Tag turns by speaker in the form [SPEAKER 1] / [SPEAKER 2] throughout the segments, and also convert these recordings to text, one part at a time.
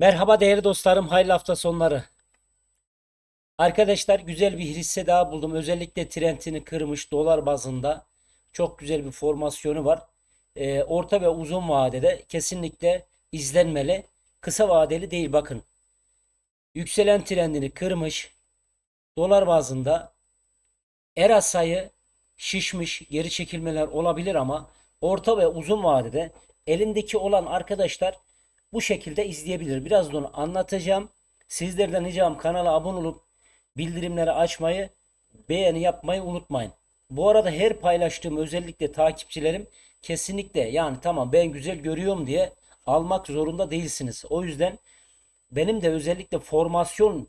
[SPEAKER 1] Merhaba değerli dostlarım, hayırlı hafta sonları. Arkadaşlar güzel bir hisse daha buldum. Özellikle trendini kırmış dolar bazında çok güzel bir formasyonu var. Ee, orta ve uzun vadede kesinlikle izlenmeli. Kısa vadeli değil bakın. Yükselen trendini kırmış. Dolar bazında ERA sayı şişmiş, geri çekilmeler olabilir ama orta ve uzun vadede elindeki olan arkadaşlar bu şekilde izleyebilir. Biraz da onu anlatacağım. Sizlerden ricam kanala abone olup bildirimleri açmayı, beğeni yapmayı unutmayın. Bu arada her paylaştığım özellikle takipçilerim kesinlikle yani tamam ben güzel görüyorum diye almak zorunda değilsiniz. O yüzden benim de özellikle formasyon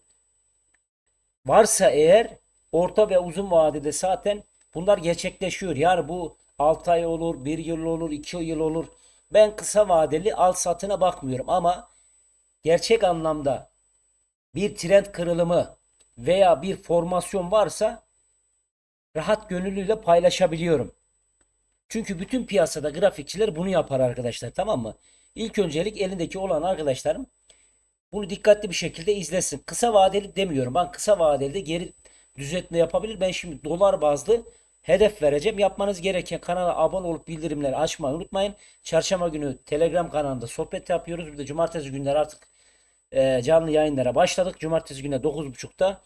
[SPEAKER 1] varsa eğer orta ve uzun vadede zaten bunlar gerçekleşiyor. Yani bu 6 ay olur, 1 yıl olur, 2 yıl olur. Ben kısa vadeli al satına bakmıyorum ama gerçek anlamda bir trend kırılımı veya bir formasyon varsa rahat gönüllüyle paylaşabiliyorum. Çünkü bütün piyasada grafikçiler bunu yapar arkadaşlar tamam mı? İlk öncelik elindeki olan arkadaşlarım bunu dikkatli bir şekilde izlesin. Kısa vadeli demiyorum. Ben kısa vadeli de geri düzeltme yapabilir. Ben şimdi dolar bazlı hedef vereceğim. Yapmanız gereken kanala abone olup bildirimleri açmayı unutmayın. Çarşamba günü Telegram kanalında sohbet yapıyoruz. Bir de cumartesi günleri artık e, canlı yayınlara başladık. Cumartesi günü 9.30'da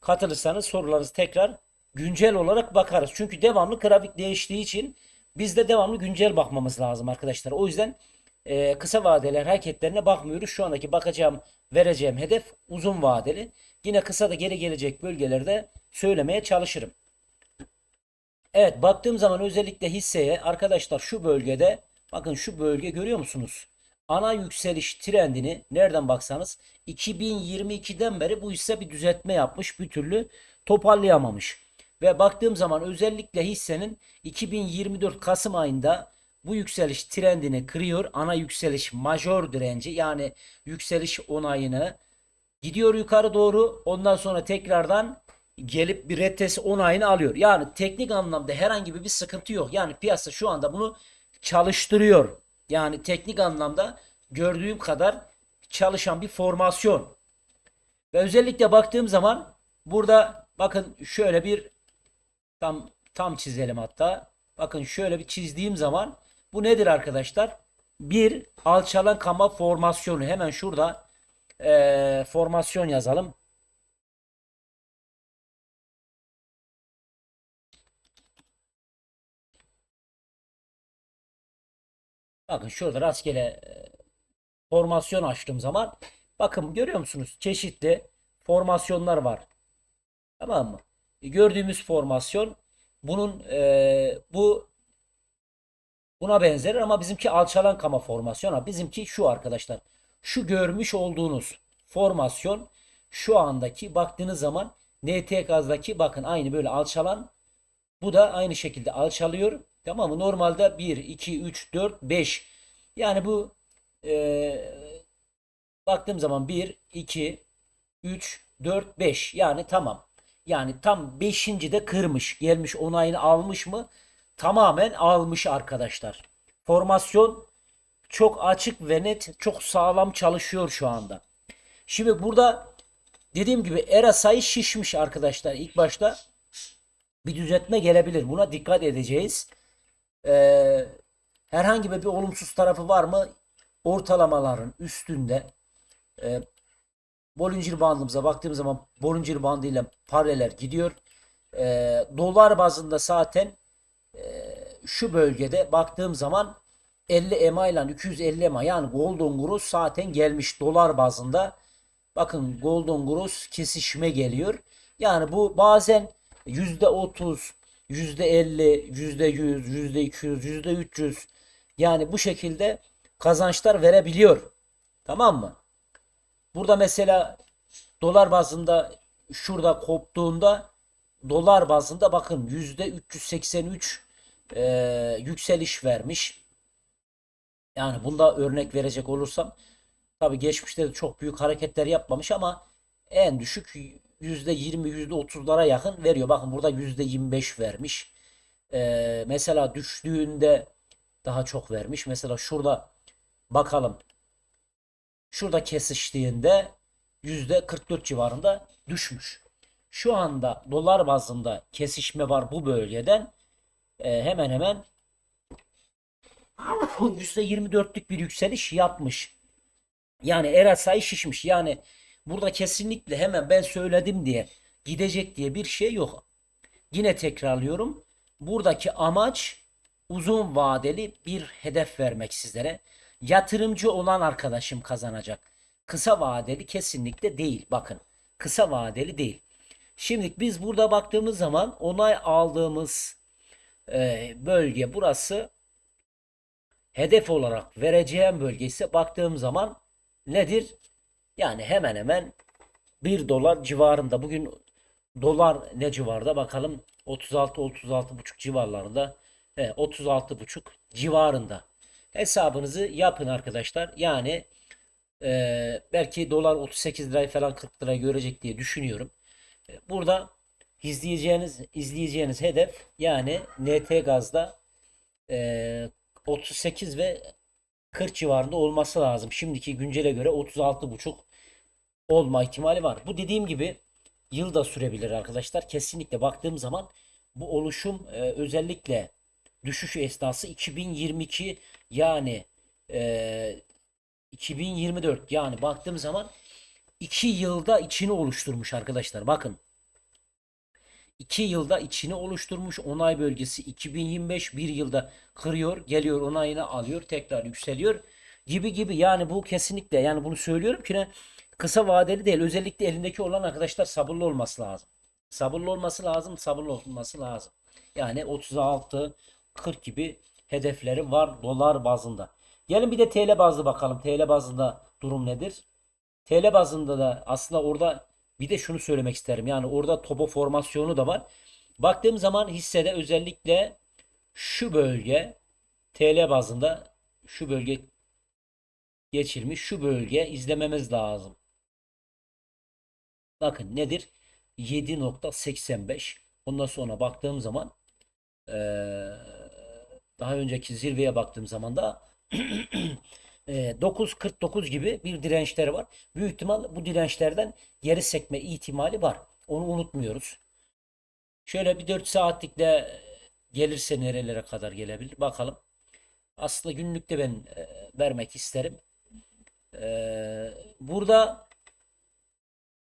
[SPEAKER 1] katılırsanız sorularınızı tekrar güncel olarak bakarız. Çünkü devamlı grafik değiştiği için biz de devamlı güncel bakmamız lazım arkadaşlar. O yüzden e, kısa vadeli hareketlerine bakmıyoruz. Şu andaki bakacağım, vereceğim hedef uzun vadeli. Yine kısa da geri gelecek bölgelerde söylemeye çalışırım. Evet baktığım zaman özellikle hisseye arkadaşlar şu bölgede bakın şu bölge görüyor musunuz? Ana yükseliş trendini nereden baksanız 2022'den beri bu hisse bir düzeltme yapmış bir türlü toparlayamamış. Ve baktığım zaman özellikle hissenin 2024 Kasım ayında bu yükseliş trendini kırıyor. Ana yükseliş major direnci yani yükseliş onayını gidiyor yukarı doğru. Ondan sonra tekrardan gelip bir retest onayını alıyor. Yani teknik anlamda herhangi bir sıkıntı yok. Yani piyasa şu anda bunu çalıştırıyor. Yani teknik anlamda gördüğüm kadar çalışan bir formasyon. Ve özellikle baktığım zaman burada bakın şöyle bir tam tam çizelim hatta. Bakın şöyle bir çizdiğim zaman bu nedir arkadaşlar? Bir alçalan kama formasyonu. Hemen şurada eee, formasyon yazalım. Bakın şurada rastgele e, formasyon açtığım zaman bakın görüyor musunuz? Çeşitli formasyonlar var. Tamam mı? E, Gördüğümüz formasyon bunun e, bu buna benzer ama bizimki alçalan kama formasyon. Ha, Bizimki şu arkadaşlar. Şu görmüş olduğunuz formasyon şu andaki baktığınız zaman NT gazdaki bakın aynı böyle alçalan bu da aynı şekilde alçalıyor. Tamam mı? Normalde 1, 2, 3, 4, 5. Yani bu e, baktığım zaman 1, 2, 3, 4, 5. Yani tamam. Yani tam 5. de kırmış. Gelmiş onayını almış mı? Tamamen almış arkadaşlar. Formasyon çok açık ve net, çok sağlam çalışıyor şu anda. Şimdi burada dediğim gibi ERA sayı şişmiş arkadaşlar ilk başta bir düzeltme gelebilir. Buna dikkat edeceğiz. Ee, herhangi bir olumsuz tarafı var mı? Ortalamaların üstünde. Ee, Bollinger bandımıza baktığım zaman Bollinger bandı ile paralel gidiyor. Ee, dolar bazında zaten e, şu bölgede baktığım zaman 50 EMA ile 250 EMA yani Golden Gross zaten gelmiş dolar bazında. Bakın Golden Gross kesişme geliyor. Yani bu bazen %30, %50, %100, %200, %300 yani bu şekilde kazançlar verebiliyor. Tamam mı? Burada mesela dolar bazında şurada koptuğunda dolar bazında bakın %383 e, yükseliş vermiş. Yani bunda örnek verecek olursam tabi geçmişte de çok büyük hareketler yapmamış ama en düşük %20 %30'lara yakın veriyor. Bakın burada %25 vermiş. E, mesela düştüğünde daha çok vermiş. Mesela şurada bakalım şurada kesiştiğinde %44 civarında düşmüş. Şu anda dolar bazında kesişme var bu bölgeden. E, hemen hemen %24'lük bir yükseliş yapmış. Yani RSI şişmiş. Yani burada kesinlikle hemen ben söyledim diye gidecek diye bir şey yok. Yine tekrarlıyorum. Buradaki amaç uzun vadeli bir hedef vermek sizlere. Yatırımcı olan arkadaşım kazanacak. Kısa vadeli kesinlikle değil. Bakın kısa vadeli değil. Şimdi biz burada baktığımız zaman onay aldığımız e, bölge burası hedef olarak vereceğim bölge ise baktığım zaman nedir? Yani hemen hemen 1 dolar civarında. Bugün dolar ne civarda bakalım 36 36 buçuk civarlarında. He, 36 buçuk civarında. Hesabınızı yapın arkadaşlar. Yani e, belki dolar 38 lirayı falan 40 liraya görecek diye düşünüyorum. E, Burada izleyeceğiniz izleyeceğiniz hedef yani NT gazda e, 38 ve 40 civarında olması lazım. Şimdiki güncele göre 36,5 olma ihtimali var. Bu dediğim gibi yıl da sürebilir arkadaşlar. Kesinlikle baktığım zaman bu oluşum e, özellikle düşüş esnası 2022 yani e, 2024 yani baktığım zaman 2 yılda içini oluşturmuş arkadaşlar. Bakın 2 yılda içini oluşturmuş onay bölgesi 2025 bir yılda kırıyor geliyor onayını alıyor tekrar yükseliyor gibi gibi. Yani bu kesinlikle yani bunu söylüyorum ki ne kısa vadeli değil özellikle elindeki olan arkadaşlar sabırlı olması lazım. Sabırlı olması lazım sabırlı olması lazım. Yani 36 40 gibi hedefleri var dolar bazında. Gelin bir de TL bazlı bakalım. TL bazında durum nedir? TL bazında da aslında orada bir de şunu söylemek isterim. Yani orada topo formasyonu da var. Baktığım zaman hissede özellikle şu bölge TL bazında şu bölge geçilmiş. Şu bölge izlememiz lazım. Bakın nedir? 7.85. Ondan sonra baktığım zaman daha önceki zirveye baktığım zaman da 9.49 gibi bir dirençleri var. Büyük ihtimal bu dirençlerden geri sekme ihtimali var. Onu unutmuyoruz. Şöyle bir 4 saatlikle gelirse nerelere kadar gelebilir bakalım. Aslında günlükte ben e, vermek isterim. E, burada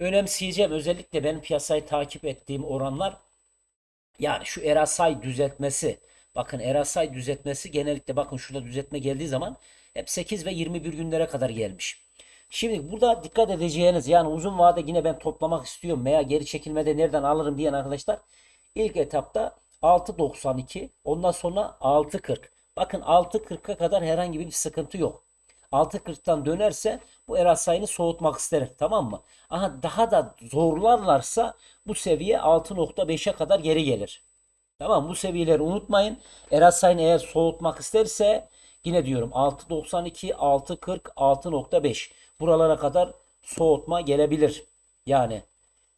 [SPEAKER 1] önemseyeceğim özellikle benim piyasayı takip ettiğim oranlar yani şu RSI düzeltmesi bakın RSI düzeltmesi genellikle bakın şurada düzeltme geldiği zaman hep 8 ve 21 günlere kadar gelmiş. Şimdi burada dikkat edeceğiniz yani uzun vade yine ben toplamak istiyorum veya geri çekilmede nereden alırım diyen arkadaşlar ilk etapta 6.92 ondan sonra 6.40 bakın 6.40'a kadar herhangi bir sıkıntı yok. 6.40'tan dönerse bu RSI'ni soğutmak isterim tamam mı? Aha daha da zorlarlarsa bu seviye 6.5'e kadar geri gelir. Tamam bu seviyeleri unutmayın. RSI'ni eğer soğutmak isterse yine diyorum 6.92, 6.40, 6.5 buralara kadar soğutma gelebilir. Yani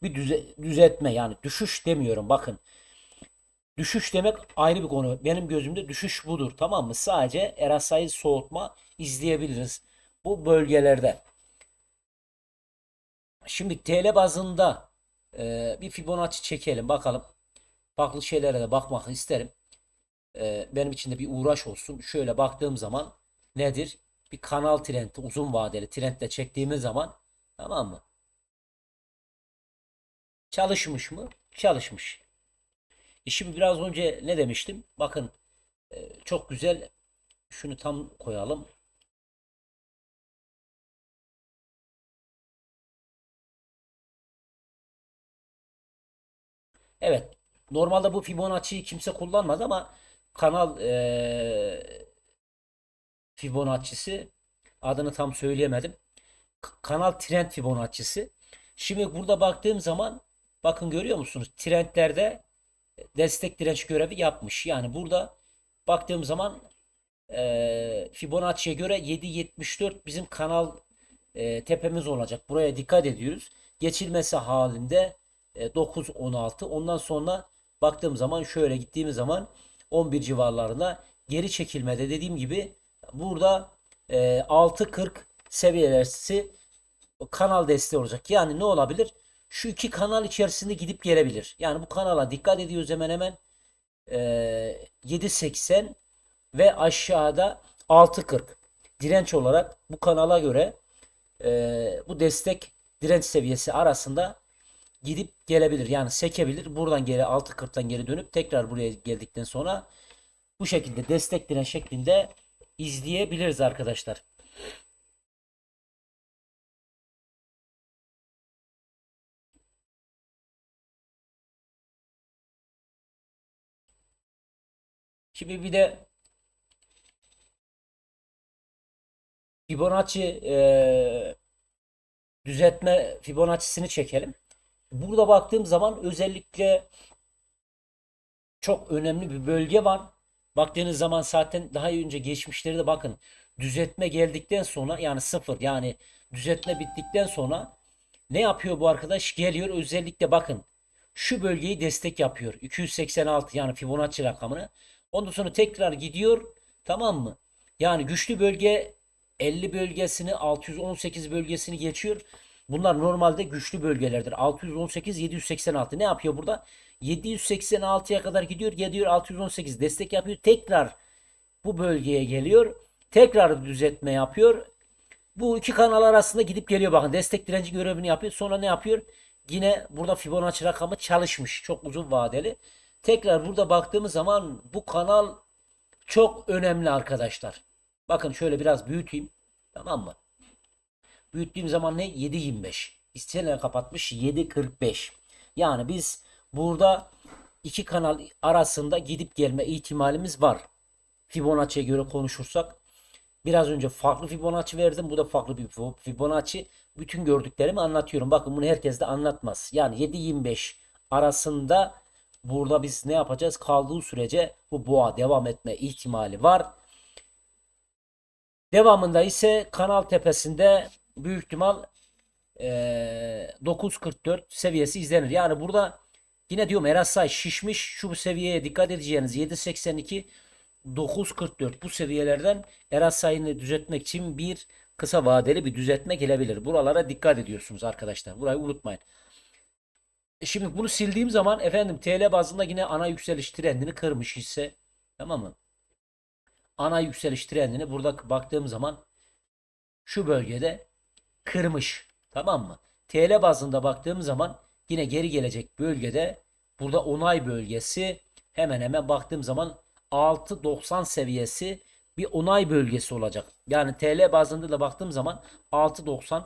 [SPEAKER 1] bir düze, düzeltme yani düşüş demiyorum bakın. Düşüş demek ayrı bir konu. Benim gözümde düşüş budur tamam mı? Sadece RSI soğutma izleyebiliriz bu bölgelerde. Şimdi TL bazında e, bir Fibonacci çekelim bakalım. Farklı şeylere de bakmak isterim. E, benim için de bir uğraş olsun. Şöyle baktığım zaman nedir? Bir kanal trendi uzun vadeli trendle çektiğimiz zaman tamam mı? Çalışmış mı? Çalışmış. E şimdi biraz önce ne demiştim? Bakın e, çok güzel şunu tam koyalım. Evet. Normalde bu Fibonacci'yi kimse kullanmaz ama kanal e, Fibonacci'si adını tam söyleyemedim. Kanal trend Fibonacci'si. Şimdi burada baktığım zaman bakın görüyor musunuz? Trendlerde destek direnç görevi yapmış. Yani burada baktığım zaman e, Fibonacci'ye göre 7.74 bizim kanal e, tepemiz olacak. Buraya dikkat ediyoruz. Geçilmesi halinde e, 9.16 ondan sonra baktığım zaman şöyle gittiğimiz zaman 11 civarlarında geri çekilmede dediğim gibi burada e, 6.40 seviyesi kanal desteği olacak. Yani ne olabilir? Şu iki kanal içerisinde gidip gelebilir. Yani bu kanala dikkat ediyoruz hemen hemen. Ee, 7.80 ve aşağıda 6.40 direnç olarak bu kanala göre e, bu destek direnç seviyesi arasında gidip gelebilir. Yani sekebilir. Buradan geri 6.40'tan geri dönüp tekrar buraya geldikten sonra bu şekilde destek şeklinde izleyebiliriz arkadaşlar. Şimdi bir de Fibonacci e, düzeltme Fibonacci'sini çekelim. Burada baktığım zaman özellikle çok önemli bir bölge var. Baktığınız zaman zaten daha önce geçmişleri de bakın düzeltme geldikten sonra yani sıfır yani düzeltme bittikten sonra ne yapıyor bu arkadaş? Geliyor özellikle bakın şu bölgeyi destek yapıyor. 286 yani Fibonacci rakamını. Ondan sonra tekrar gidiyor. Tamam mı? Yani güçlü bölge 50 bölgesini 618 bölgesini geçiyor. Bunlar normalde güçlü bölgelerdir. 618 786 ne yapıyor burada? 786'ya kadar gidiyor. Gidiyor 618 destek yapıyor. Tekrar bu bölgeye geliyor. Tekrar düzeltme yapıyor. Bu iki kanal arasında gidip geliyor bakın. Destek direnci görevini yapıyor. Sonra ne yapıyor? Yine burada Fibonacci rakamı çalışmış. Çok uzun vadeli. Tekrar burada baktığımız zaman bu kanal çok önemli arkadaşlar. Bakın şöyle biraz büyüteyim. Tamam mı? Büyüttüğüm zaman ne? 7.25. İsteyenler kapatmış 7.45. Yani biz burada iki kanal arasında gidip gelme ihtimalimiz var. Fibonacci'ye göre konuşursak. Biraz önce farklı Fibonacci verdim. Bu da farklı bir Fibonacci. Bütün gördüklerimi anlatıyorum. Bakın bunu herkes de anlatmaz. Yani 7.25 arasında burada biz ne yapacağız? Kaldığı sürece bu boğa devam etme ihtimali var. Devamında ise kanal tepesinde büyük ihtimal e, 9.44 seviyesi izlenir. Yani burada yine diyorum Erasay şişmiş. Şu seviyeye dikkat edeceğiniz 7.82 9.44 bu seviyelerden Erasay'ını düzeltmek için bir kısa vadeli bir düzeltme gelebilir. Buralara dikkat ediyorsunuz arkadaşlar. Burayı unutmayın. E şimdi bunu sildiğim zaman efendim TL bazında yine ana yükseliş trendini kırmış hisse. Tamam mı? Ana yükseliş trendini burada baktığım zaman şu bölgede kırmış. Tamam mı? TL bazında baktığım zaman yine geri gelecek bölgede burada onay bölgesi hemen hemen baktığım zaman 6.90 seviyesi bir onay bölgesi olacak. Yani TL bazında da baktığım zaman 6.90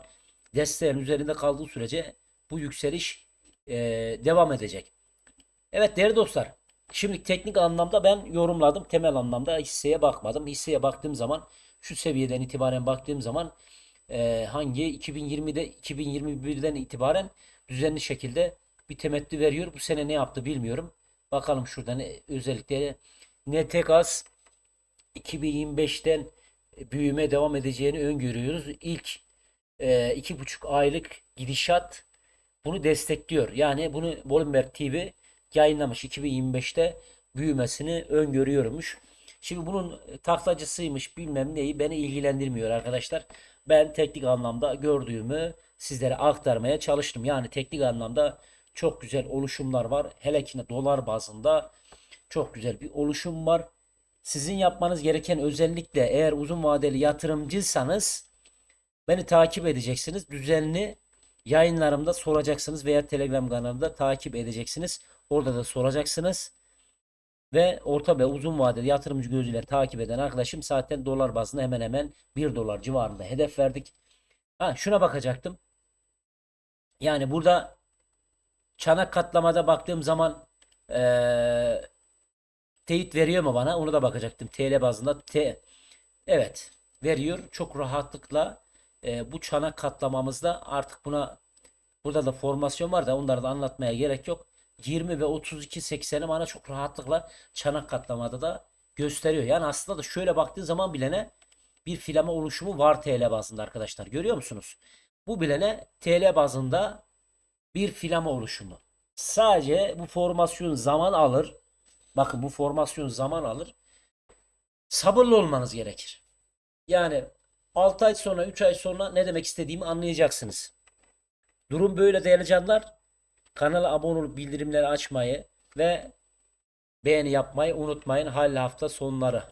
[SPEAKER 1] desteğin üzerinde kaldığı sürece bu yükseliş e, devam edecek. Evet değerli dostlar. Şimdi teknik anlamda ben yorumladım. Temel anlamda hisseye bakmadım. Hisseye baktığım zaman şu seviyeden itibaren baktığım zaman e, hangi 2020'de 2021'den itibaren düzenli şekilde bir temettü veriyor. Bu sene ne yaptı bilmiyorum. Bakalım şuradan özellikle Netegaz 2025'ten büyüme devam edeceğini öngörüyoruz. İlk e, iki buçuk aylık gidişat bunu destekliyor. Yani bunu Bloomberg TV yayınlamış 2025'te büyümesini öngörüyormuş. Şimdi bunun taklacısıymış bilmem neyi beni ilgilendirmiyor arkadaşlar. Ben teknik anlamda gördüğümü sizlere aktarmaya çalıştım. Yani teknik anlamda çok güzel oluşumlar var. Hele ki dolar bazında çok güzel bir oluşum var. Sizin yapmanız gereken özellikle eğer uzun vadeli yatırımcıysanız beni takip edeceksiniz. Düzenli yayınlarımda soracaksınız veya Telegram kanalımda takip edeceksiniz. Orada da soracaksınız. Ve orta ve uzun vadeli yatırımcı gözüyle takip eden arkadaşım zaten dolar bazında hemen hemen 1 dolar civarında hedef verdik. Ha şuna bakacaktım. Yani burada çanak katlamada baktığım zaman ee, teyit veriyor mu bana? Onu da bakacaktım. TL bazında T evet veriyor. Çok rahatlıkla e, bu çanak katlamamızda artık buna burada da formasyon var da onları da anlatmaya gerek yok. 20 ve 32 80'i bana çok rahatlıkla çanak katlamada da gösteriyor. Yani aslında da şöyle baktığı zaman bilene bir filama oluşumu var TL bazında arkadaşlar. Görüyor musunuz? Bu bilene TL bazında bir filama oluşumu. Sadece bu formasyon zaman alır. Bakın bu formasyon zaman alır. Sabırlı olmanız gerekir. Yani 6 ay sonra 3 ay sonra ne demek istediğimi anlayacaksınız. Durum böyle değerli canlar. Kanala abone olup bildirimleri açmayı ve beğeni yapmayı unutmayın. Hayırlı hafta sonları.